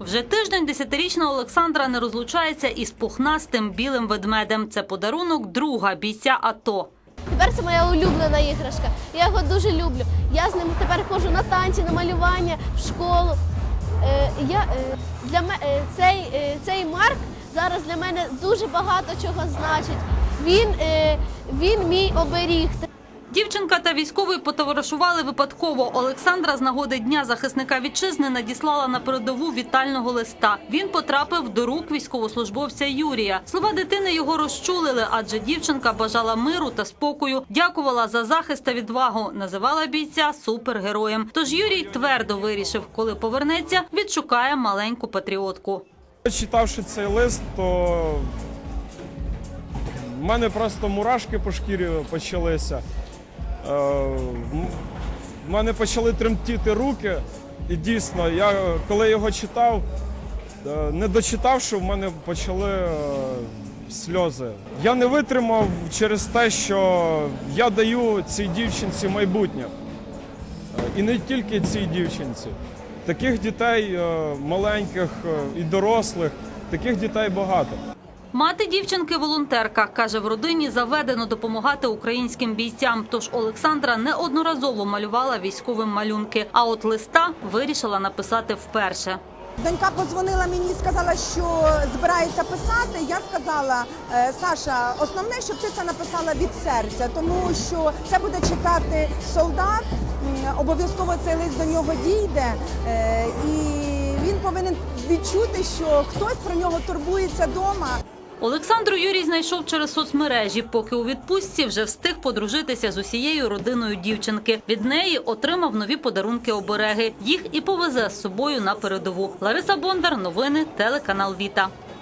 Вже тиждень десятирічна Олександра не розлучається із пухнастим білим ведмедем. Це подарунок друга бійця АТО. Тепер це моя улюблена іграшка. Я його дуже люблю. Я з ним тепер ходжу на танці, на малювання, в школу. Е, я, е, для ме- е, цей, е, цей Марк зараз для мене дуже багато чого значить. Він, він мій оберіг. Дівчинка та військовий потоваришували випадково. Олександра з нагоди дня захисника вітчизни надіслала на передову вітального листа. Він потрапив до рук військовослужбовця Юрія. Слова дитини його розчулили, адже дівчинка бажала миру та спокою, дякувала за захист та відвагу. Називала бійця супергероєм. Тож Юрій твердо вирішив, коли повернеться, відшукає маленьку патріотку. Читавши цей лист, то в мене просто мурашки по шкірі почалися. Е, В мене почали тремтіти руки. І дійсно, я коли його читав, е, не дочитавши, в мене почали е, сльози. Я не витримав через те, що я даю цій дівчинці майбутнє. І не тільки цій дівчинці. Таких дітей маленьких і дорослих, таких дітей багато. Мати дівчинки волонтерка каже, в родині заведено допомагати українським бійцям. Тож Олександра неодноразово малювала військовим малюнки. А от листа вирішила написати вперше. Донька подзвонила мені сказала, що збирається писати. Я сказала, «Е, Саша, основне, щоб ти це написала від серця, тому що це буде читати солдат. Обов'язково цей лист до нього дійде, е, і він повинен відчути, що хтось про нього турбується вдома. Олександру Юрій знайшов через соцмережі. Поки у відпустці вже встиг подружитися з усією родиною дівчинки. Від неї отримав нові подарунки обереги. Їх і повезе з собою на передову. Лариса Бондар, новини, телеканал Віта.